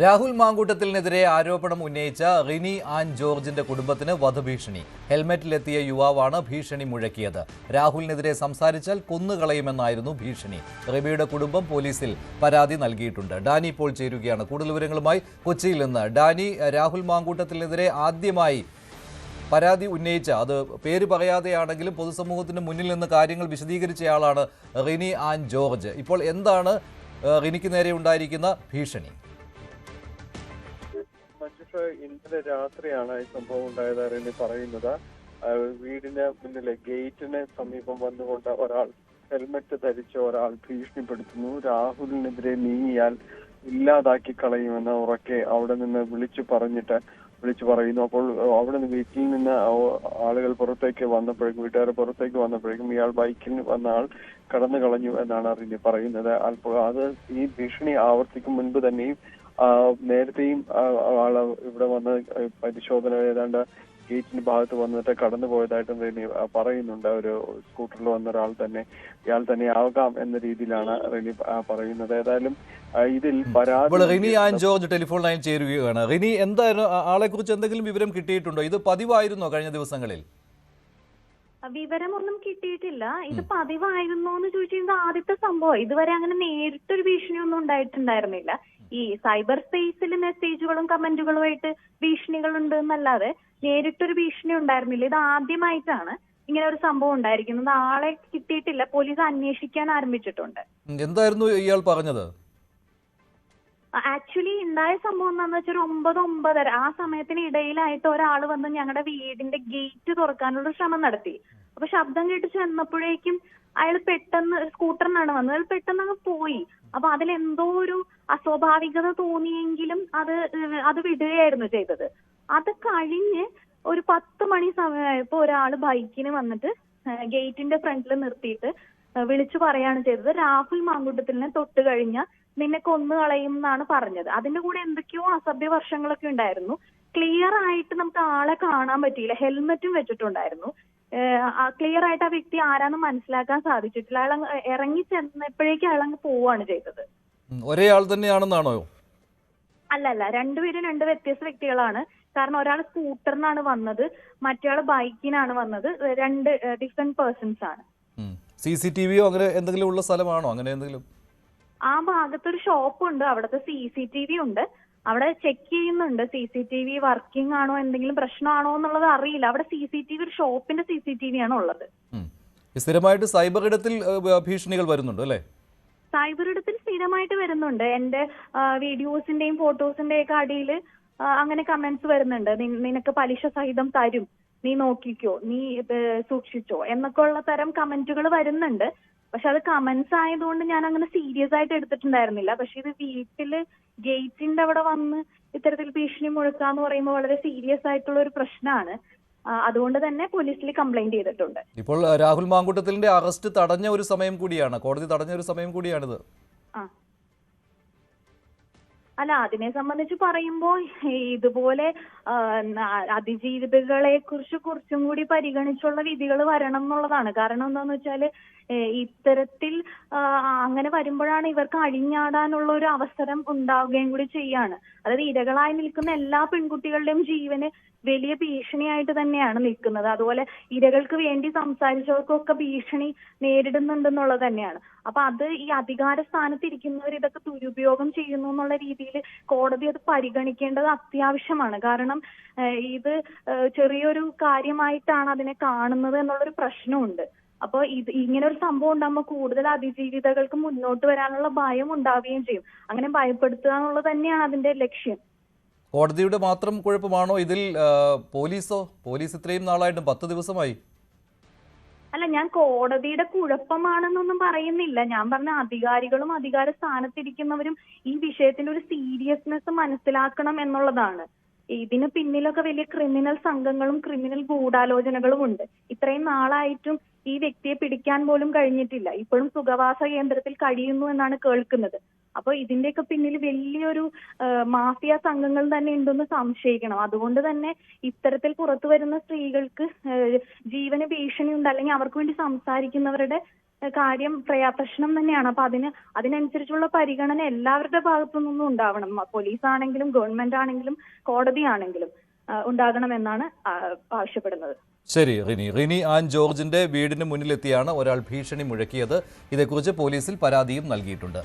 രാഹുൽ മാങ്കൂട്ടത്തിനെതിരെ ആരോപണം ഉന്നയിച്ച റിനി ആൻ ജോർജിന്റെ കുടുംബത്തിന് വധഭീഷണി. ഹെൽമെറ്റിലെത്തിയ യുവാവാണ് ഭീഷണി മുഴക്കിയത്. രാഹുലിനെതിരെ സംസാരിച്ചാൽ കൊന്നുകളയുമെന്നായിരുന്നു ഭീഷണി. റിബിയുടെ കുടുംബം പോലീസിൽ പരാതി നൽകിയിട്ടുണ്ട്. ഡാനി ഇപ്പോൾ ചേരുകയാണ്. കൂടുതൽ വിവരങ്ങളുമായി കൊച്ചിയിൽ നിന്ന് ഡാനി രാഹുൽ മാങ്കൂട്ടത്തിനെതിരെ ആദ്യമായി പരാതി ഉന്നയിച്ച അത് പേര് പറയാതെയാണെങ്കിലും പൊതുസമൂഹത്തിന് മുന്നിൽ നിന്ന് കാര്യങ്ങൾ വിശദീകരിച്ചയാളാണ് റിനി ആൻ ജോർജ്. ഇപ്പോൾ എന്താണ് റിനിക്ക് നേരെ ഉണ്ടായിരിക്കുന്ന ഭീഷണി? മഞ്ജുഷ ഇന്നലെ രാത്രിയാണ് ഈ സംഭവം ഉണ്ടായത് അറിയുന്നത് പറയുന്നത്. വീടിന് മുന്നിലെ ഗേറ്റിന് സമീപം വന്നുകൊണ്ട് ഒരാൾ ഹെൽമെറ്റ് ധരിച്ച ഒരാൾ ഭീഷണിപ്പെടുത്തുന്നു. രാഹുലിനെതിരെ നീങ്ങിയാൽ ഇല്ലാതാക്കി കളയുമെന്ന് ഉറക്കെ അവിടെ നിന്ന് വിളിച്ചു പറഞ്ഞിട്ട് വിളിച്ചു പറയുന്നു. അപ്പോൾ അവിടെ നിന്ന് വീട്ടിൽ നിന്ന് ആളുകൾ പുറത്തേക്ക് വന്നപ്പോഴേക്കും വീട്ടുകാർ പുറത്തേക്ക് വന്നപ്പോഴേക്കും ഇയാൾ ബൈക്കിൽ വന്ന ആൾ കടന്നു കളഞ്ഞു എന്നാണ് അറിഞ്ഞ് പറയുന്നത്. അത് ഈ ഭീഷണി ആവർത്തിക്കും മുൻപ് തന്നെയും നേരത്തെയും ആൾ ഇവിടെ വന്ന് പരിശോധന ഏതാണ്ട് ഗേറ്റിന്റെ ഭാഗത്ത് വന്നിട്ട് കടന്നു പോയതായിട്ടും റെനി പറയുന്നുണ്ട്. ഒരു സ്കൂട്ടറിൽ വന്ന ഒരാൾ തന്നെ ഇയാൾ തന്നെ ആകാം എന്ന രീതിയിലാണ് റിനി പറയുന്നത്. ഏതായാലും ഇതിൽ പരാതി റിനി ആൻ ജോർജ് ടെലിഫോൺ ലൈൻ ചേരുകയാണ്. റിനി എന്തായിരുന്നു ആളെ കുറിച്ച് എന്തെങ്കിലും വിവരം കിട്ടിയിട്ടുണ്ടോ? ഇത് പതിവായിരുന്നോ കഴിഞ്ഞ ദിവസങ്ങളിൽ? വിവരമൊന്നും കിട്ടിയിട്ടില്ല. ഇത് പതിവായിരുന്നോ എന്ന് ചോദിച്ചാൽ ഇത് ആദ്യത്തെ സംഭവം. ഇതുവരെ അങ്ങനെ നേരിട്ടൊരു ഭീഷണിയൊന്നും ഉണ്ടായിട്ടുണ്ടായിരുന്നില്ല. ഈ സൈബർ സ്പേസിൽ മെസ്സേജുകളും കമന്റുകളുമായിട്ട് ഭീഷണികളുണ്ട് എന്നല്ലാതെ നേരിട്ടൊരു ഭീഷണി ഉണ്ടായിരുന്നില്ല. ഇത് ആദ്യമായിട്ടാണ് ഇങ്ങനെ ഒരു സംഭവം ഉണ്ടായിരിക്കുന്നത്. ആളെ കിട്ടിയിട്ടില്ല. പോലീസ് അന്വേഷിക്കാൻ ആരംഭിച്ചിട്ടുണ്ട്. എന്തായിരുന്നു ഇയാൾ പറഞ്ഞത്? ആക്ച്വലി ഉണ്ടായ സംഭവം എന്താണെന്ന് വെച്ചാൽ ഒമ്പത് ഒമ്പതര ആ സമയത്തിന് ഇടയിലായിട്ട് ഒരാൾ വന്ന് ഞങ്ങളുടെ വീടിന്റെ ഗേറ്റ് തുറക്കാനുള്ള ശ്രമം നടത്തി. അപ്പൊ ശബ്ദം കേട്ട് ചെന്നപ്പോഴേക്കും അയാൾ പെട്ടെന്ന് സ്കൂട്ടറിനാണ് വന്നത്. അയാൾ പെട്ടെന്ന് അങ്ങ് പോയി. അപ്പൊ എന്തോ ഒരു അസ്വാഭാവികത തോന്നിയെങ്കിലും അത് അത് വിടുകയായിരുന്നു ചെയ്തത്. അത് കഴിഞ്ഞ് ഒരു പത്ത് മണി സമയമായപ്പോ ഒരാൾ ബൈക്കിന് വന്നിട്ട് ഗേറ്റിന്റെ ഫ്രണ്ടിൽ നിർത്തിയിട്ട് വിളിച്ചു പറയാണ് ചെയ്തത്. രാഹുൽ മാങ്കുട്ടത്തിലിനെ തൊട്ട് കഴിഞ്ഞ നിന്നെ കൊന്നു കളയും എന്നാണ് പറഞ്ഞത്. അതിന്റെ കൂടെ എന്തൊക്കെയോ അസഭ്യ വർഷങ്ങളൊക്കെ ഉണ്ടായിരുന്നു. ക്ലിയർ ആയിട്ട് നമുക്ക് ആളെ കാണാൻ പറ്റിയില്ല. ഹെൽമെറ്റും വെച്ചിട്ടുണ്ടായിരുന്നു. ക്ലിയർ ആയിട്ട് ആ വ്യക്തി ആരാന്ന് മനസ്സിലാക്കാൻ സാധിച്ചിട്ടില്ല. അയാൾ അങ്ങ് ഇറങ്ങി ചെന്നപ്പോഴേക്കും അയാൾ അങ്ങ് പോവാണ് ചെയ്തത്. ഒരേ ആൾ തന്നെയാണെന്നാണോ? അല്ല അല്ല. രണ്ടുപേരും രണ്ട് വ്യത്യസ്ത വ്യക്തികളാണ്. കാരണം ഒരാൾ സ്കൂട്ടറിനാണ് വന്നത് മറ്റേ ബൈക്കിനാണ് വന്നത്. രണ്ട് ഡിഫറെന്റ് പേഴ്സൺസ് ആണ്. സി സി ടി വിയോ അങ്ങനെ എന്തെങ്കിലും ഉള്ള സ്ഥലമാണോ? അങ്ങനെ എന്തെങ്കിലും? ആ ഭാഗത്തൊരു ഷോപ്പ് ഉണ്ട് അവിടുത്തെ സി സി ടി വി ഉണ്ട്. അവിടെ ചെക്ക് ചെയ്യുന്നുണ്ട്. C C T V working ആണോ എന്തെങ്കിലും പ്രശ്നമാണോ എന്നുള്ളത് അറിയില്ല. അവിടെ സി സി ടി വി ഒരു ഷോപ്പിന്റെ സി സി ടി വി ആണ് ഉള്ളത്. സ്ഥിരമായിട്ട് സൈബർ ഇടത്തിൽ ഭീഷണികൾ വരുന്നുണ്ട് അല്ലേ? സൈബർ ഇടത്തിൽ സ്ഥിരമായിട്ട് വരുന്നുണ്ട്. എന്റെ വീഡിയോസിന്റെയും ഫോട്ടോസിന്റെയും ഒക്കെ അടിയിൽ അങ്ങനെ കമന്റ്സ് വരുന്നുണ്ട്. നിനക്ക് പലിശ സഹിതം തരും. നീ നോക്കിക്കോ നീ സൂക്ഷിച്ചോ എന്നൊക്കെ ഉള്ള തരം കമന്റുകൾ വരുന്നുണ്ട്. പക്ഷെ അത് കമന്റ്സ് ആയതുകൊണ്ട് ഞാൻ അങ്ങനെ സീരിയസ് ആയിട്ട് എടുത്തിട്ടുണ്ടായിരുന്നില്ല. പക്ഷെ ഇത് വീട്ടിൽ ഗേറ്റിന്റെ അവിടെ വന്ന് ഇത്തരത്തിൽ ഭീഷണി മുഴക്കാന്ന് പറയുമ്പോൾ വളരെ സീരിയസ് ആയിട്ടുള്ള ഒരു പ്രശ്നമാണ്. അതുകൊണ്ട് തന്നെ പോലീസിൽ കംപ്ലൈന്റ് ചെയ്തിട്ടുണ്ട്. ഇപ്പോൾ രാഹുൽ മാങ്കൂട്ടത്തിന്റെ അറസ്റ്റ് തടഞ്ഞ ഒരു സമയം കൂടിയാണ്. കോടതി തടഞ്ഞ ഒരു സമയം കൂടിയാണിത്. ആ അല്ല അതിനെ സംബന്ധിച്ച് പറയുമ്പോൾ ഇതുപോലെ അതിജീവിതകളെ കുറിച്ച് കുറച്ചും കൂടി പരിഗണിച്ചുള്ള വിധികൾ വരണം എന്നുള്ളതാണ്. കാരണം എന്താന്ന് വെച്ചാൽ ഇത്തരത്തിൽ അങ്ങനെ വരുമ്പോഴാണ് ഇവർക്ക് അഴിഞ്ഞാടാനുള്ള ഒരു അവസരം ഉണ്ടാവുകയും കൂടി ചെയ്യാണ്. അതായത് ഇരകളായി നിൽക്കുന്ന എല്ലാ പെൺകുട്ടികളുടെയും ജീവന് വലിയ ഭീഷണിയായിട്ട് തന്നെയാണ് നിൽക്കുന്നത്. അതുപോലെ ഇരകൾക്ക് വേണ്ടി സംസാരിച്ചവർക്കൊക്കെ ഭീഷണി നേരിടുന്നുണ്ടെന്നുള്ളത് തന്നെയാണ്. അപ്പൊ അത് ഈ അധികാര സ്ഥാനത്ത് ഇരിക്കുന്നവർ ഇതൊക്കെ ദുരുപയോഗം ചെയ്യുന്നു എന്നുള്ള രീതിയിൽ കോടതി അത് പരിഗണിക്കേണ്ടത് അത്യാവശ്യമാണ്. കാരണം ഇത് ചെറിയൊരു കാര്യമായിട്ടാണ് അതിനെ കാണുന്നത് എന്നുള്ളൊരു പ്രശ്നമുണ്ട്. അപ്പൊ ഇത് ഇങ്ങനെ ഒരു സംഭവം ഉണ്ടാകുമ്പോൾ കൂടുതൽ അതിജീവിതകൾക്ക് മുന്നോട്ട് വരാനുള്ള ഭയം ഉണ്ടാവുകയും ചെയ്യും. അങ്ങനെ ഭയപ്പെടുത്തുക എന്നുള്ളത് തന്നെയാണ് അതിന്റെ ലക്ഷ്യം. കോടതിയുടെ മാത്രം കുഴപ്പമാണോ ഇതിൽ പോലീസോ? പോലീസ് ഇത്രയും നാളായിട്ടും പത്ത് ദിവസമായി അല്ല ഞാൻ കോടതിയുടെ കുഴപ്പമാണെന്നൊന്നും പറയുന്നില്ല. ഞാൻ പറഞ്ഞ അധികാരികളും അധികാര സ്ഥാനത്തിരിക്കുന്നവരും ഈ വിഷയത്തിന്റെ ഒരു സീരിയസ്നെസ് മനസ്സിലാക്കണം എന്നുള്ളതാണ്. ഇതിന് പിന്നിലൊക്കെ വലിയ ക്രിമിനൽ സംഘങ്ങളും ക്രിമിനൽ ഗൂഢാലോചനകളും ഉണ്ട്. ഇത്രയും നാളായിട്ടും ഈ വ്യക്തിയെ പിടിക്കാൻ പോലും കഴിഞ്ഞിട്ടില്ല. ഇപ്പോഴും സുഖവാസ കേന്ദ്രത്തിൽ കഴിയുന്നു എന്നാണ് കേൾക്കുന്നത്. അപ്പൊ ഇതിന്റെയൊക്കെ പിന്നിൽ വലിയൊരു മാഫിയ സംഘങ്ങൾ തന്നെ ഉണ്ടെന്ന് സംശയിക്കണം. അതുകൊണ്ട് തന്നെ ഇത്തരത്തിൽ പുറത്തു വരുന്ന സ്ത്രീകൾക്ക് ജീവന് ഭീഷണിയുണ്ട് അല്ലെങ്കിൽ അവർക്ക് വേണ്ടി സംസാരിക്കുന്നവരുടെ കാര്യം പ്രയാ പ്രശ്നം തന്നെയാണ്. അപ്പൊ അതിന് അതിനനുസരിച്ചുള്ള പരിഗണന എല്ലാവരുടെ ഭാഗത്തു നിന്നും ഉണ്ടാവണം. പോലീസ് ആണെങ്കിലും ഗവൺമെന്റ് ആണെങ്കിലും കോടതി ആണെങ്കിലും ഉണ്ടാകണമെന്നാണ് ആവശ്യപ്പെടുന്നത്. ശരി റിനി. റിനി ആൻ ജോർജിന്റെ വീടിന് മുന്നിലെത്തിയാണ് ഒരാൾ ഭീഷണി മുഴക്കിയത്. ഇതേക്കുറിച്ച് പോലീസിൽ പരാതിയും നൽകിയിട്ടുണ്ട്.